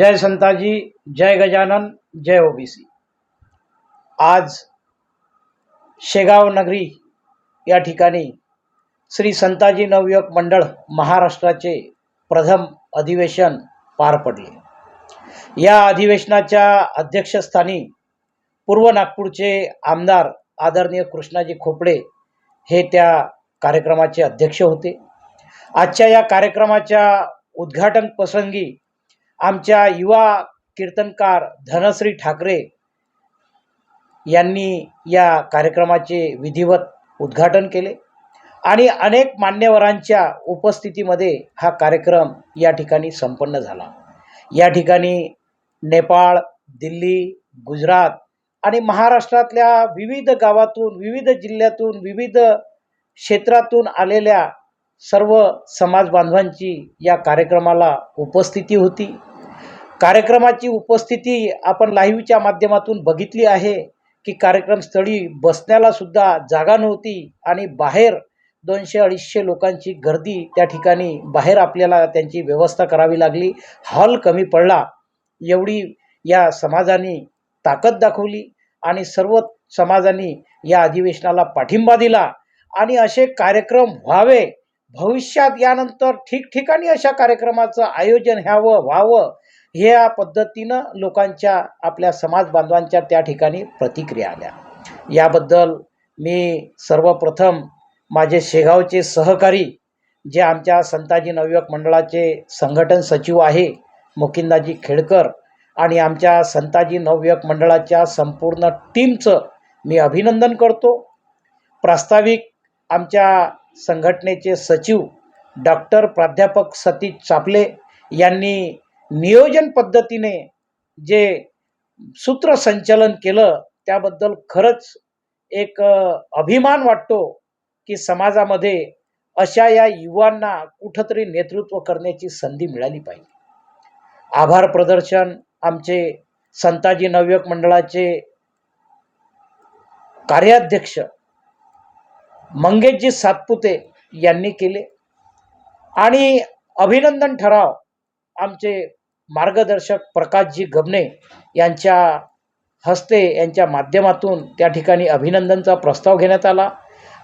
जय संताजी जय गजानन जय ओबीसी. आज शेगाव नगरी या ठिकाणी श्री संताजी नवयुवक मंडळ महाराष्ट्राचे प्रथम अधिवेशन पार पडले. या अधिवेशनाच्या अध्यक्षस्थानी पूर्व नागपूरचे आमदार आदरणीय कृष्णाजी खोपडे हे त्या कार्यक्रमाचे अध्यक्ष होते. आजच्या या कार्यक्रमाच्या उद्घाटन प्रसंगी आमच्या युवा कीर्तनकार धनश्री ठाकरे यांनी या कार्यक्रमाचे विधिवत उद्घाटन केले आणि अनेक मान्यवरांच्या उपस्थितीमध्ये हा कार्यक्रम या ठिकाणी संपन्न झाला. या ठिकाणी नेपाळ दिल्ली गुजरात आणि महाराष्ट्रातल्या विविध गावातून विविध जिल्ह्यातून विविध क्षेत्रातून आलेल्या सर्व समाज बांधवांची या कार्यक्रमाला उपस्थिती होती. कार्यक्रमाची उपस्थिती आपण लाईव्हच्या माध्यमातून बघितली आहे की कार्यक्रमस्थळी बसण्याला सुद्धा जागा नव्हती आणि बाहेर दोनशे अडीचशे लोकांची गर्दी त्या ठिकाणी बाहेर आपल्याला त्यांची व्यवस्था करावी लागली. हॉल कमी पडला. एवढी या समाजाने ताकद दाखवली आणि सर्व समाजाने या अधिवेशनाला पाठिंबा दिला. आणि असे कार्यक्रम व्हावे. भविष्यात यानंतर ठिकठिकाणी अशा कार्यक्रमाचं आयोजन ह्यावं व्हावं हे या पद्धतीनं लोकांच्या आपल्या समाज बांधवांच्या त्या ठिकाणी प्रतिक्रिया आल्या. याबद्दल मी सर्वप्रथम माझे शेगावचे सहकारी जे आमच्या संताजी नवयुवक मंडळाचे संघटन सचिव आहे मुकिंदाजी खेडकर आणि आमच्या संताजी नवयुवक मंडळाच्या संपूर्ण टीमचं मी अभिनंदन करतो. प्रास्ताविक आमच्या संघटनेचे सचिव डॉक्टर प्राध्यापक सतीश चापले यांनी नियोजन पद्धतीने जे सूत्रसंचलन केलं त्याबद्दल खरंच एक अभिमान वाटतो की समाजामध्ये अशा या युवांना कुठंतरी नेतृत्व करण्याची संधी मिळाली पाहिजे. आभार प्रदर्शन आमचे संताजी नवयुवक मंडळाचे कार्याध्यक्ष मंगेशजी सातपुते यांनी केले. आणि अभिनंदन ठराव आमचे मार्गदर्शक प्रकाशजी गबने यांच्या हस्ते यांच्या माध्यमातून त्या ठिकाणी अभिनंदनचा प्रस्ताव घेण्यात आला.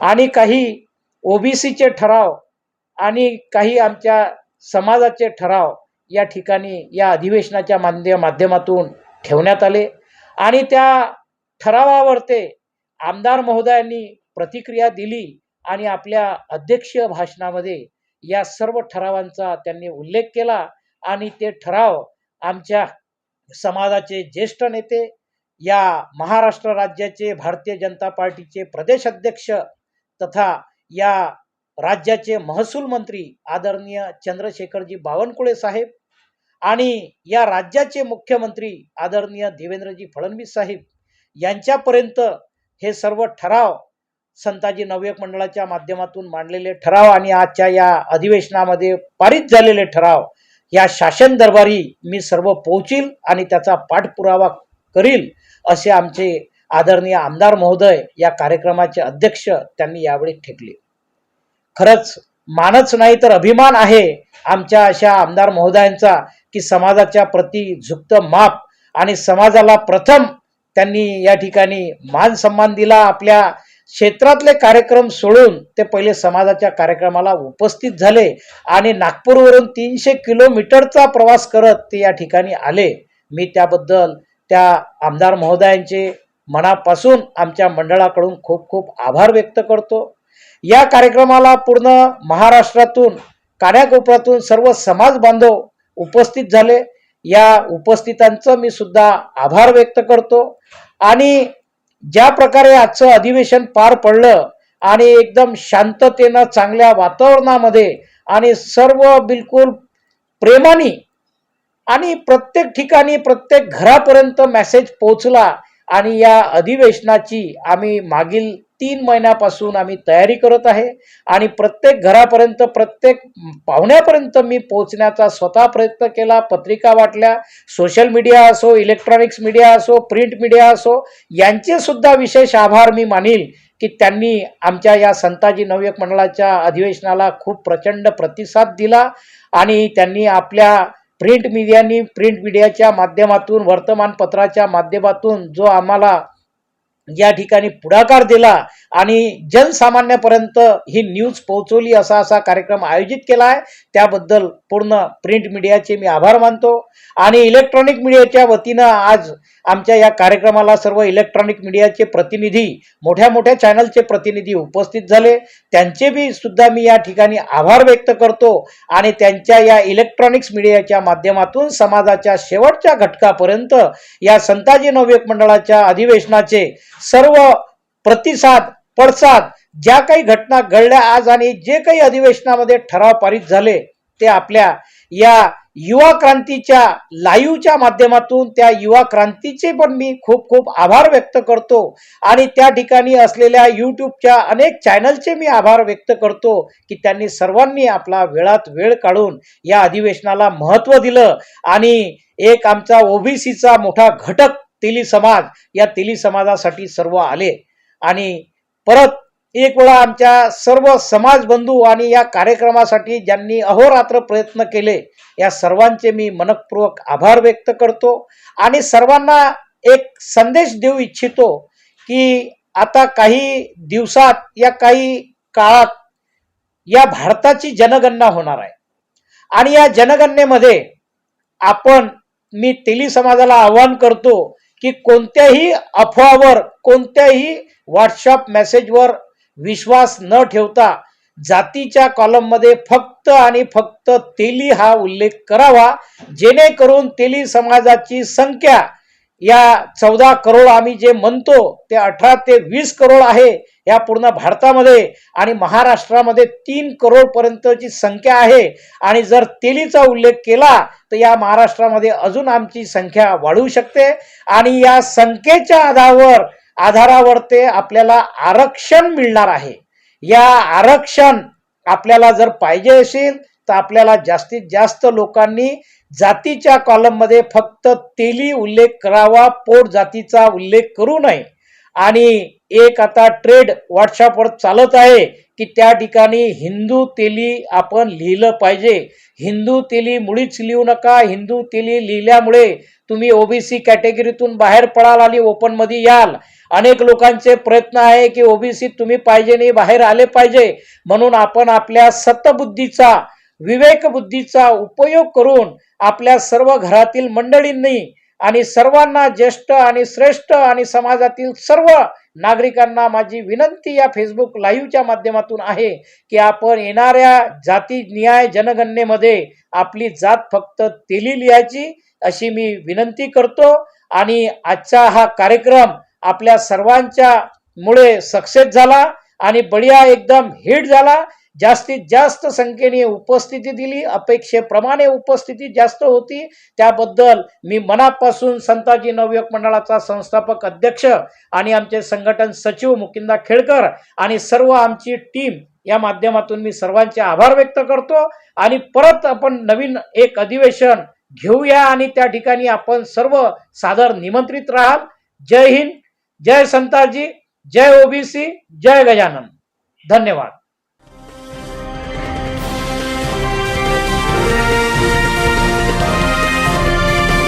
आणि काही ओबीसीचे ठराव आणि काही आमच्या समाजाचे ठराव या ठिकाणी या अधिवेशनाच्या माध्य माध्यमातून ठेवण्यात आले. आणि त्या ठरावावर ते आमदार महोदयांनी प्रतिक्रिया दिली आणि आपल्या अध्यक्षीय भाषणामध्ये या सर्व ठरावांचा त्यांनी उल्लेख केला. आणि ते ठराव आमच्या समाजाचे ज्येष्ठ नेते या महाराष्ट्र राज्याचे भारतीय जनता पार्टीचे प्रदेश अध्यक्ष तथा या राज्याचे महसूल मंत्री आदरणीय चंद्रशेखरजी बावनकुळे साहेब आणि या राज्याचे मुख्यमंत्री आदरणीय देवेंद्रजी फडणवीस साहेब यांच्यापर्यंत हे सर्व ठराव संताजी नवयक मंडळाच्या माध्यमातून मांडलेले ठराव आणि आजच्या या अधिवेशनामध्ये पारित झालेले ठराव या शासन दरबारी मी सर्व पोहोचील आणि त्याचा पाठपुरावा करील असे आमचे आदरणीय आमदार महोदय या कार्यक्रमाचे अध्यक्ष त्यांनी यावेळी ठेकले खरंच मानच नाही तर अभिमान आहे आमच्या अशा आमदार महोदयांचा की समाजाच्या प्रती झुकतं माप आणि समाजाला प्रथम त्यांनी या ठिकाणी मान सन्मान दिला आपल्या क्षेत्रातले कार्यक्रम सोडून ते पहिले समाजाच्या कार्यक्रमाला उपस्थित झाले आणि नागपूरवरून तीनशे किलोमीटरचा प्रवास करत ते या ठिकाणी आले. मी त्याबद्दल त्या आमदार महोदयांचे मनापासून आमच्या मंडळाकडून खूप खूप आभार व्यक्त करतो. या कार्यक्रमाला पूर्ण महाराष्ट्रातून कान्याकोपऱ्यातून सर्व समाज बांधव उपस्थित झाले. या उपस्थितांचं मी सुद्धा आभार व्यक्त करतो. आणि ज्या प्रकारे आजचं अधिवेशन पार पडलं आणि एकदम शांततेनं चांगल्या वातावरणामध्ये आणि सर्व बिलकुल प्रेमाने आणि प्रत्येक ठिकाणी प्रत्येक घरापर्यंत मेसेज पोहोचला आणि या अधिवेशनाची आम्ही मागील तीन महिन्यापासून आम्ही तयारी करत आहे आणि प्रत्येक घरापर्यंत प्रत्येक पाहुण्यापर्यंत मी पोहोचण्याचा स्वतः प्रयत्न केला. पत्रिका वाटल्या सोशल मीडिया असो इलेक्ट्रॉनिक्स मीडिया असो प्रिंट मीडिया असो यांचे सुद्धा विशेष आभार मी मानील की त्यांनी आमच्या या संताजी नवयक मंडळाच्या अधिवेशनाला खूप प्रचंड प्रतिसाद दिला आणि त्यांनी आपल्या प्रिंट मीडियानी प्रिंट मीडियाच्या माध्यमातून वर्तमानपत्राच्या माध्यमातून जो आम्हाला या ठिकाणी पुढाकार दिला. आणि जनसामान्यापर्यंत ही न्यूज पोहोचवली असा असा कार्यक्रम आयोजित केला आहे त्याबद्दल पूर्ण प्रिंट मीडियाचे मी आभार मानतो. आणि इलेक्ट्रॉनिक मीडियाच्या वतीनं आज आमच्या या कार्यक्रमाला सर्व इलेक्ट्रॉनिक मीडियाचे प्रतिनिधी मोठ्या मोठ्या चॅनलचे प्रतिनिधी उपस्थित झाले. त्यांचे बी सुद्धा मी या ठिकाणी आभार व्यक्त करतो. आणि त्यांच्या या इलेक्ट्रॉनिक्स मीडियाच्या माध्यमातून समाजाच्या शेवटच्या घटकापर्यंत या संताजी नवयुवक मंडळाच्या अधिवेशनाचे सर्व प्रतिसाद पडसाद. ज्या काही घटना घडल्या आज आणि जे काही अधिवेशनामध्ये ठराव पारित झाले ते आपल्या या युवा क्रांतीच्या लाईव्हच्या माध्यमातून त्या युवा क्रांतीचे पण मी खूप खूप आभार व्यक्त करतो. आणि त्या ठिकाणी असलेल्या यूट्यूबच्या अनेक चॅनलचे मी आभार व्यक्त करतो की त्यांनी सर्वांनी आपला वेळात वेळ काढून या अधिवेशनाला महत्त्व दिलं. आणि एक आमचा ओबीसीचा मोठा घटक तेली समाज या तेली समाजासाठी सर्व आले. आणि परत एक वेळा आमच्या सर्व समाज बंधू आणि या कार्यक्रमासाठी ज्यांनी अहोरात्र प्रयत्न केले या सर्वांचे मी मनपूर्वक आभार व्यक्त करतो. आणि सर्वांना एक संदेश देऊ इच्छितो की आता काही दिवसात या काही काळात या भारताची जनगणना होणार आहे. आणि या जनगणनेमध्ये आपण मी तेली समाजाला आवाहन करतो की कोणत्याही अफवावर कोणत्याही व्हॉट्सअप मेसेजवर विश्वास न ठेवता जातीच्या कॉलममध्ये फक्त आणि फक्त तेली हा उल्लेख करावा जेणेकरून तेली समाजाची संख्या या चौदा करोड आम्ही जे म्हणतो ते अठरा ते वीस करोड आहे या पूर्ण भारतामध्ये आणि महाराष्ट्रामध्ये तीन करोड पर्यंतची संख्या आहे. आणि जर तेलीचा उल्लेख केला तर या महाराष्ट्रामध्ये अजून आमची संख्या वाढू शकते. आणि या संख्येच्या आधारावर आधारावर ते आपल्याला आरक्षण मिळणार आहे. या आरक्षण आपल्याला जर पाहिजे असेल तर आपल्याला जास्तीत जास्त लोकांनी जातीच्या कॉलममध्ये फक्त तेली उल्लेख करावा पोट जातीचा उल्लेख करू नये. आणि एक आता ट्रेड व्हॉट्सअपवर चालत आहे की त्या ठिकाणी हिंदू तेली आपण लिहिलं पाहिजे. हिंदू तेली मुळीच लिहू नका हिंदू तेली लिहिल्यामुळे तुम्ही ओबीसी कॅटेगरीतून बाहेर पडाल आणि ओपनमध्ये याल. अनेक लोकांचे प्रयत्न आहे की ओबीसी तुम्ही पाहिजे नाही बाहेर आले पाहिजे. म्हणून आपण आपल्या सतबुद्धीचा विवेकबुद्धीचा उपयोग करून आपल्या सर्व घरातील मंडळींनी आणि सर्वांना ज्येष्ठ आणि श्रेष्ठ आणि समाजातील सर्व नागरिकांना माझी विनंती या फेसबुक लाईव्हच्या माध्यमातून आहे की आपण येणाऱ्या जाती न्याय जनगणनेमध्ये आपली जात फक्त तेली लिहायची अशी मी विनंती करतो. आणि आजचा हा कार्यक्रम आपल्या सर्वांच्या मुळे सक्सेस झाला आणि बढिया एकदम हिट झाला. जास्तीत जास्त संख्येने उपस्थिती दिली अपेक्षेप्रमाणे उपस्थिती जास्त होती. त्याबद्दल मी मनापासून संताजी नवयुवक मंडळाचा संस्थापक अध्यक्ष आणि आमचे संघटन सचिव मुकिंदा खेळकर आणि सर्व आमची टीम या माध्यमातून मी सर्वांचे आभार व्यक्त करतो. आणि परत आपण नवीन एक अधिवेशन घेऊया आणि त्या ठिकाणी आपण सर्व सादर निमंत्रित राहाल. जय हिंद जय संताजी जय ओबीसी जय गजानन. धन्यवाद.